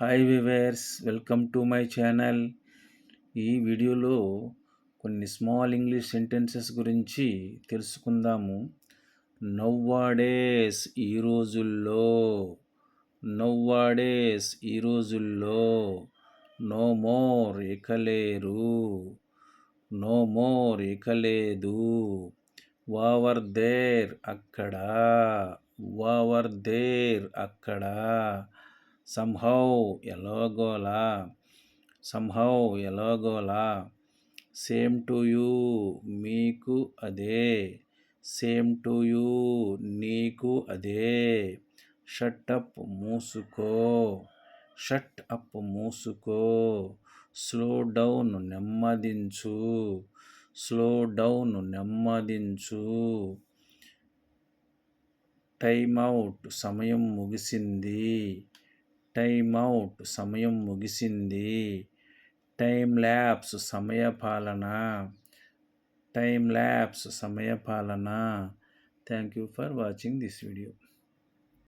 Hi viewers welcome to my channel. ఈ వీడియోలో కొన్ని స్మాల్ ఇంగ్లీష్ సెంటెన్సెస్ గురించి తెలుసుకుందాము. నవ్వాడేస్ ఈ రోజుల్లో నవ్వాడేస్ ఈ రోజుల్లో నో మోర్ ఎకలేరు నో మోర్ ఎకలేదు వావర్ దేర్ అక్కడ వావర్ దేర్ అక్కడ సంహౌ ఎలాగోలా సంహౌ ఎలాగోలా సేమ్ టు యూ మీకు అదే సేమ్ టు యూ నీకు అదే షట్ అప్ మూసుకో షట్ అప్ మూసుకో స్లో డౌన్ నెమ్మదించు స్లో డౌన్ నెమ్మదించు. టైమ్ అవుట్ సమయం ముగిసింది. టైమ్ అవుట్ సమయం ముగిసింది. టైం ల్యాబ్స్ సమయపాలన టైం ల్యాబ్స్ సమయపాలన thank you for watching this video.